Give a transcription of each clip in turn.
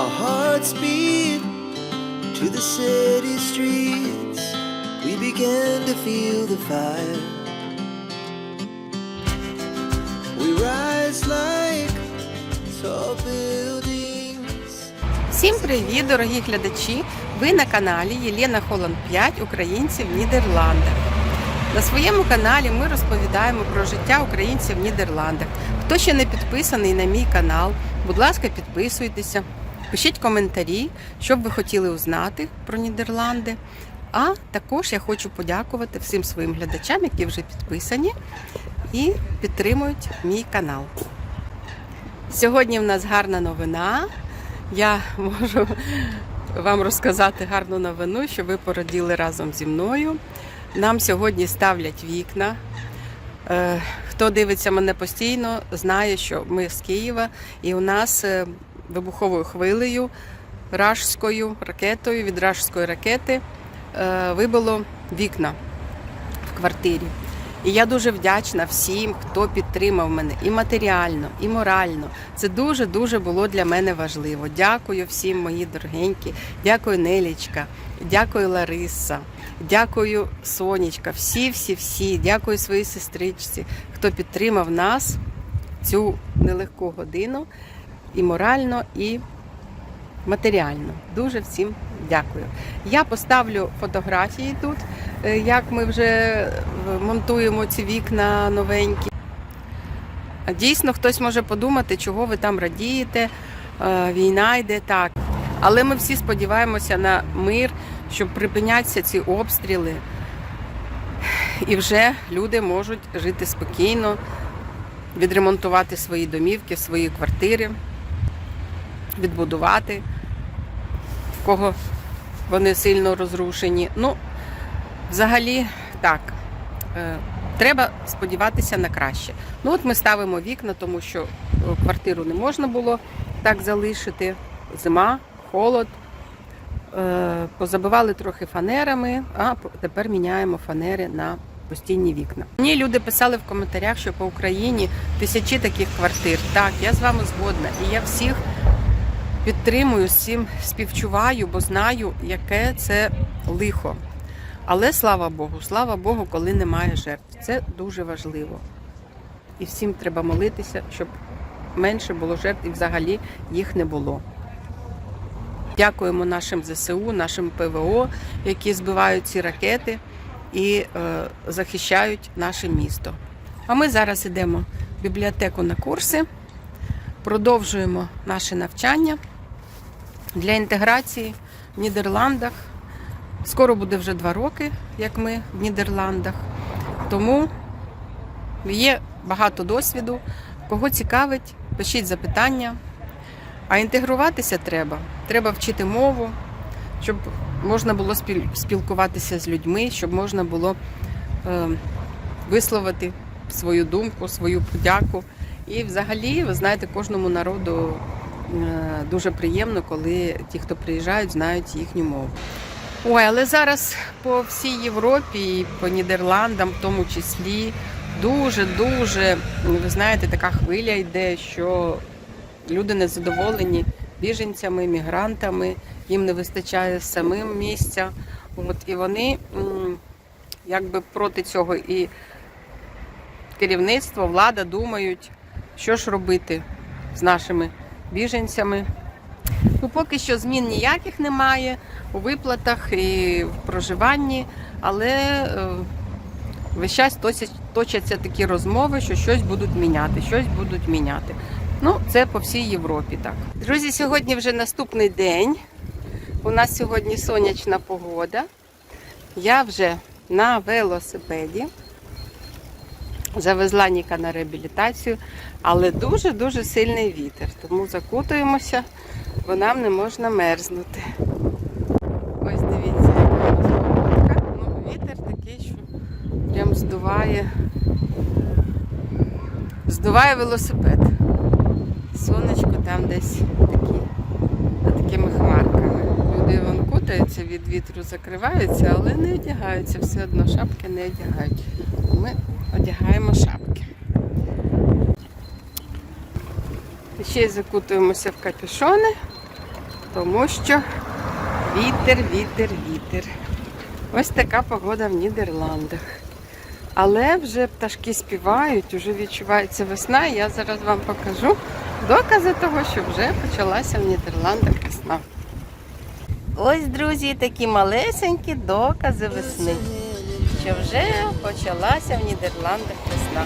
Our hearts beat to the city streets. We began to feel the fire. We rise like tall buildings. Всім привіт, дорогі глядачі! Ви на каналі Єлена Холланд 5 українців в Нідерландах. На своєму каналі ми розповідаємо про життя українців в Нідерландах. Хто ще не підписаний на мій канал, будь ласка, підписуйтеся, пишіть коментарі, що б ви хотіли узнати про Нідерланди. А також я хочу подякувати всім своїм глядачам, які вже підписані і підтримують мій канал. Сьогодні в нас гарна новина. Я можу вам розказати гарну новину, що ви пораділи разом зі мною. Нам сьогодні ставлять вікна. Е, Хто дивиться мене постійно, знає, що ми з Києва, і у нас е, вибуховою хвилею, рашською ракетою від рашської ракети е, вибило вікна в квартирі. І я дуже вдячна всім, хто підтримав мене і матеріально, і морально. Це дуже дуже було для мене важливо. Дякую всім, мої дорогенькі. Дякую, Нелічка, дякую, Лариса, дякую, Сонечка. Всі, всі, всі. Дякую своїй сестричці, хто підтримав нас цю нелегку годину і морально, і матеріально. Дуже всім дякую. Я поставлю фотографії тут, е, як ми вже е, монтуємо ці вікна новенькі. Дійсно, хтось може подумати, чого ви там радієте, е, війна йде так. Але ми всі сподіваємося на мир, щоб припинятися ці обстріли. І вже люди можуть жити спокійно, відремонтувати свої домівки, свої квартири, відбудувати, в кого вони сильно розрушені. Ну, взагалі, так. Е, Треба сподіватися на краще. Ну от ми ставимо вікна, тому що е, квартиру не можна було так залишити. Зима, холод. Е, Позабивали трохи фанерами, а тепер міняємо фанери на постійні вікна. Мені люди писали в коментарях, що по Україні тисячі таких квартир. Так, я з вами згодна. І я всіх підтримую, всім співчуваю, бо знаю, яке це лихо. Але слава Богу, слава Богу, коли немає жертв. Це дуже важливо. І всім треба молитися, щоб менше було жертв і взагалі їх не було. Дякуємо нашим ЗСУ, нашим ПВО, які збивають ці ракети і е, захищають наше місто. А ми зараз йдемо в бібліотеку на курси, продовжуємо наше навчання для інтеграції в Нідерландах. Скоро буде вже два роки, як ми в Нідерландах. Тому є багато досвіду. Кого цікавить, пишіть запитання. А інтегруватися треба. Треба вчити мову, щоб можна було спілкуватися з людьми, щоб можна було е, висловити свою думку, свою подяку. І взагалі, ви знаєте, кожному народу е, дуже приємно, коли ті, хто приїжджають, знають їхню мову. Ой, але зараз по всій Європі по Нідерландам, в тому числі, дуже-дуже, ви знаєте, така хвиля йде, що люди незадоволені біженцями, мігрантами, їм не вистачає самим місця. От, і вони якби проти цього і керівництво, влада думають, що ж робити з нашими біженцями. Ну, поки що змін ніяких немає у виплатах і в проживанні, але е, весь час точаться такі розмови, що щось будуть міняти, щось будуть міняти. Ну, це по всій Європі так. Друзі, сьогодні вже наступний день. У нас сьогодні сонячна погода. Я вже на велосипеді. Завезла Ніка на реабілітацію, але дуже-дуже сильний вітер, тому закутуємося, бо нам не можна мерзнути. Ось дивіться, яка у нас. Ну, вітер такий, що прям здуває. Здуває велосипед. Сонечко там десь такі, такими хмарками. Люди вон кутаються від вітру, закриваються, але не одягаються все одно, шапки не одягають. Ми одягаємо шапки. Ще й закутуємося в капюшони. Тому що вітер, вітер, вітер. Ось така погода в Нідерландах. Але вже пташки співають, вже відчувається весна, і я зараз вам покажу докази того, що вже почалася в Нідерландах весна. Ось, друзі, такі малесенькі докази весни, що вже почалася в Нідерландах весна.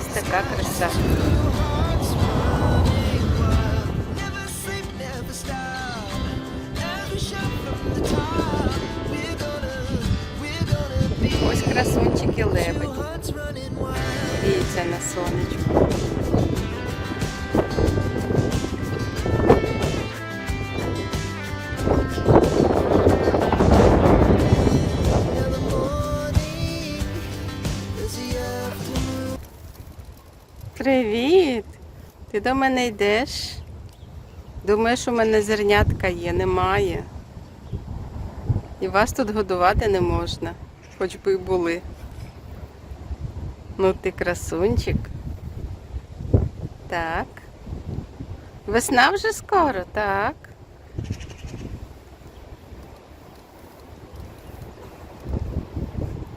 Ось така краса. Ось красунчики лебедь. Гріється на сонечку. Ти до мене йдеш? Думаєш, у мене зернятка є, немає. І вас тут годувати не можна, хоч би й були. Ну ти красунчик. Так. Весна вже скоро, так.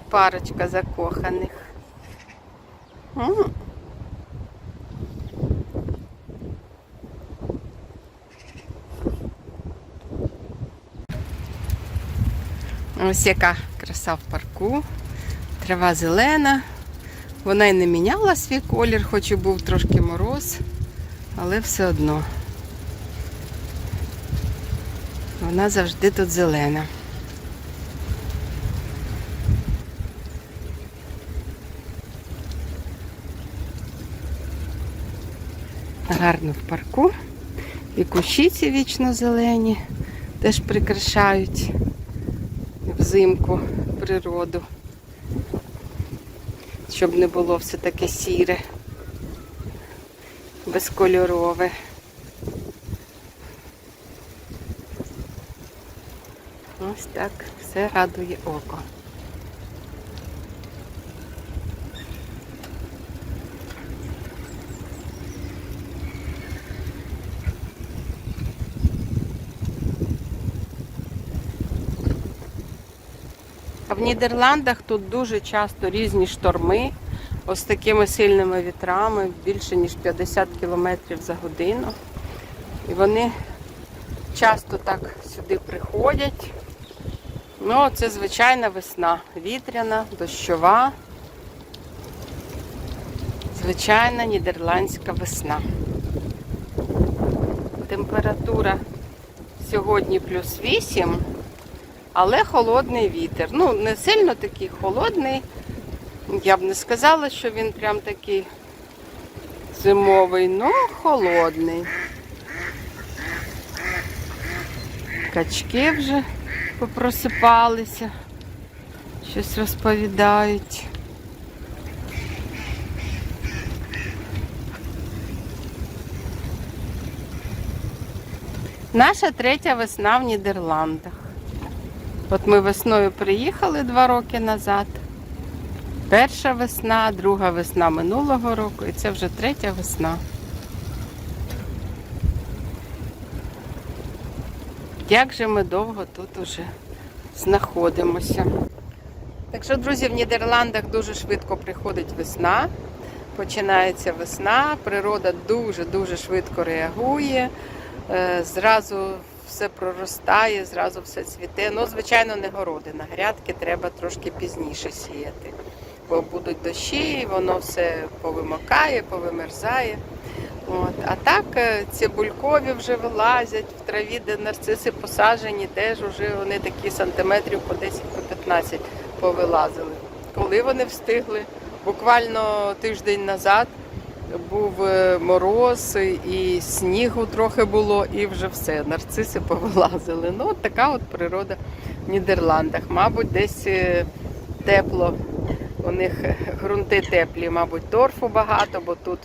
Парочка закоханих. М. Ось яка краса в парку. Трава зелена. Вона й не міняла свій колір, хоч і був трошки мороз, але все одно. Вона завжди тут зелена. Гарно в парку. І кущі ці вічно зелені теж прикрашають взимку природу, щоб не було все таке сіре, безкольорове. Ось так все радує око. В Нідерландах тут дуже часто різні шторми, ось такими сильними вітрами, більше ніж 50 км за годину. І вони часто так сюди приходять. Ну, це звичайна весна. Вітряна, дощова. Звичайна нідерландська весна. Температура сьогодні плюс 8. Але холодний вітер. Ну, не сильно такий холодний. Я б не сказала, що він прям такий зимовий, але холодний. Качки вже попросипалися, щось розповідають. Наша третя весна в Нідерландах. От ми весною приїхали два роки назад. Перша весна, друга весна минулого року, і це вже третя весна. Як же ми довго тут уже знаходимося. Так що, друзі, в Нідерландах дуже швидко приходить весна. Починається весна, природа дуже-дуже швидко реагує. Е, Зразу все проростає, зразу все цвіте. Ну, звичайно, не городина. Грядки треба трошки пізніше сіяти. Бо будуть дощі, і воно все повимокає, повимерзає. От. А так е, цибулькові вже вилазять в траві, де нарциси посаджені, теж вже вони такі сантиметрів по 10 по 15 повилазили. Коли вони встигли? Буквально тиждень назад був е, мороз і снігу трохи було, і вже все, нарциси повилазили. Ну, от така от природа в Нідерландах. Мабуть, десь е, тепло. У них ґрунти теплі, мабуть, торфу багато, бо тут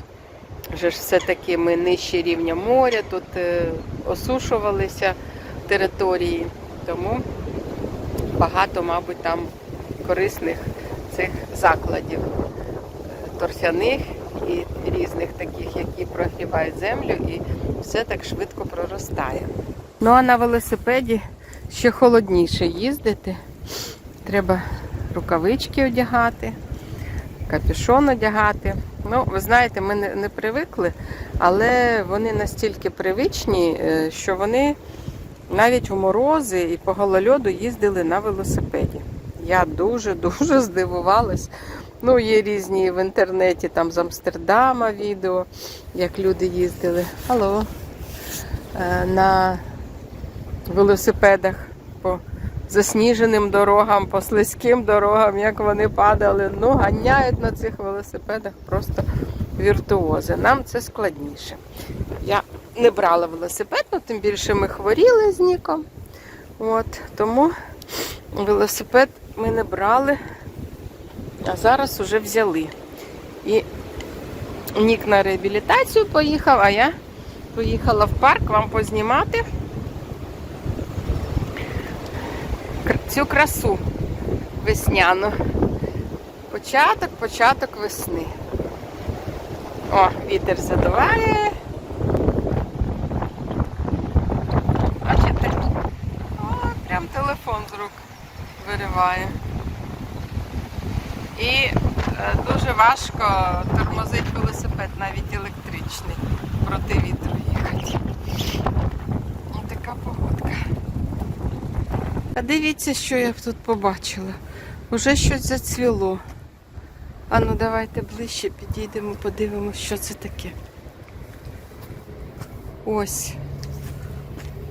вже ж все-таки ми нижче рівня моря, тут е, осушувалися території, тому багато, мабуть, там корисних цих закладів торфяних і різних таких, які прогрівають землю, і все так швидко проростає. Ну а на велосипеді ще холодніше їздити. Треба рукавички одягати, капюшон одягати. Ну, ви знаєте, ми не, не привикли, але вони настільки привичні, е, що вони навіть у морози і по голольоду їздили на велосипеді. Я дуже-дуже здивувалась. Ну, є різні в інтернеті там з Амстердама відео, як люди їздили. Алло. Е, На велосипедах по засніженим дорогам, по слизьким дорогам, як вони падали. Ну, ганяють на цих велосипедах просто віртуози. Нам це складніше. Я не брала велосипед, ну, тим більше ми хворіли з Ніком. От, тому велосипед ми не брали, а зараз уже взяли. І Нік на реабілітацію поїхав, а я поїхала в парк вам познімати цю красу весняну. Початок, початок весни. О, вітер задуває. Бачите? О, прям телефон з рук вириває. І е, дуже важко тормозить велосипед, навіть електричний, проти вітру їхати. Ось така погодка. А дивіться, що я тут побачила. Уже щось зацвіло. А ну давайте ближче підійдемо, подивимося, що це таке. Ось.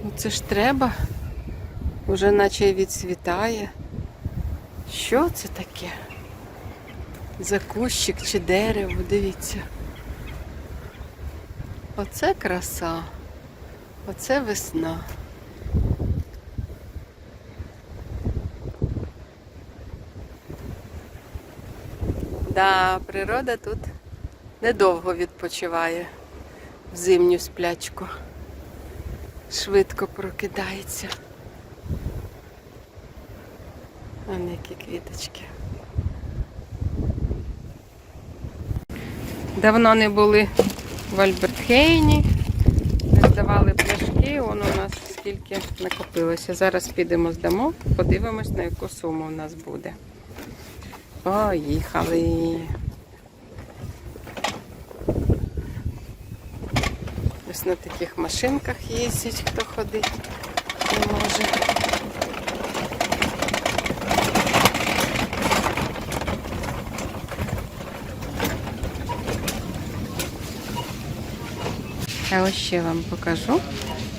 Ну це ж треба. Уже наче й відцвітає. Що це таке? За кущик чи дерево, дивіться. Оце краса. Оце весна. Да, природа тут недовго відпочиває в зимню сплячку. Швидко прокидається. А які квіточки. Давно не були в Альбертхейні, не здавали пляшки, вон у нас скільки накопилося. Зараз підемо здамо, подивимось, на яку суму у нас буде. Поїхали. Ось на таких машинках їздять, хто ходить не може. А ось ще вам покажу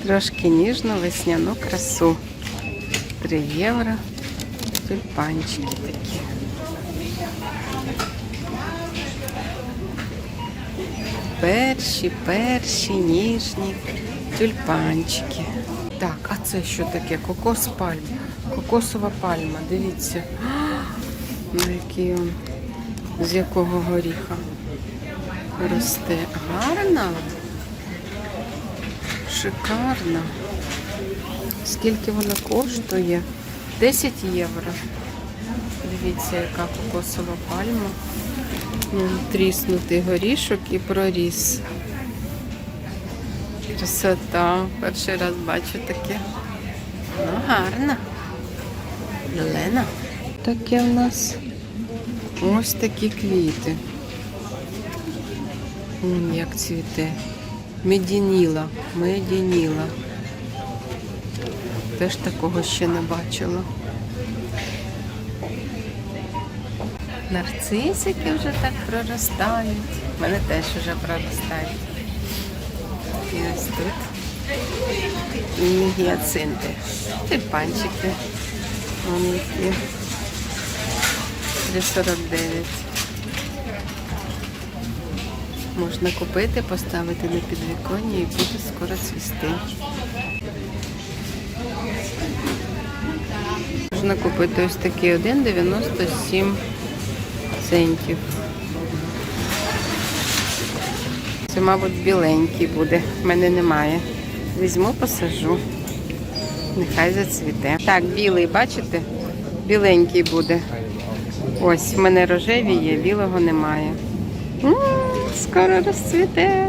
трошки ніжну весняну красу. 3 євро. Тюльпанчики такі. Перші, перші, ніжні тюльпанчики. Так, а це що таке? Кокос пальма. Кокосова пальма, дивіться. Ну, який він. З якого горіха росте. Гарна. Шикарна. Скільки вона коштує? 10 євро. Дивіться, яка кокосова пальма. Ну, Тріснутий горішок і проріс. Красота. Перший раз бачу таке. Ну, гарна. Зелена. Таке в нас ось такі квіти. Як цвіте. Медініла. Медініла. Теж такого ще не бачила. Нарцисики вже так проростають. У мене теж вже проростають. І ось тут. І гіацинти. Тюльпанчики. Вони які. 3,49. Можна купити, поставити на підвіконня і буде скоро цвісти. Можна купити ось такий 1,97 центів. Це, мабуть, біленький буде. В мене немає. Візьму, посажу. Нехай зацвіте. Так, білий, бачите? Біленький буде. Ось, в мене рожеві є, білого немає. М, скоро розцвіте.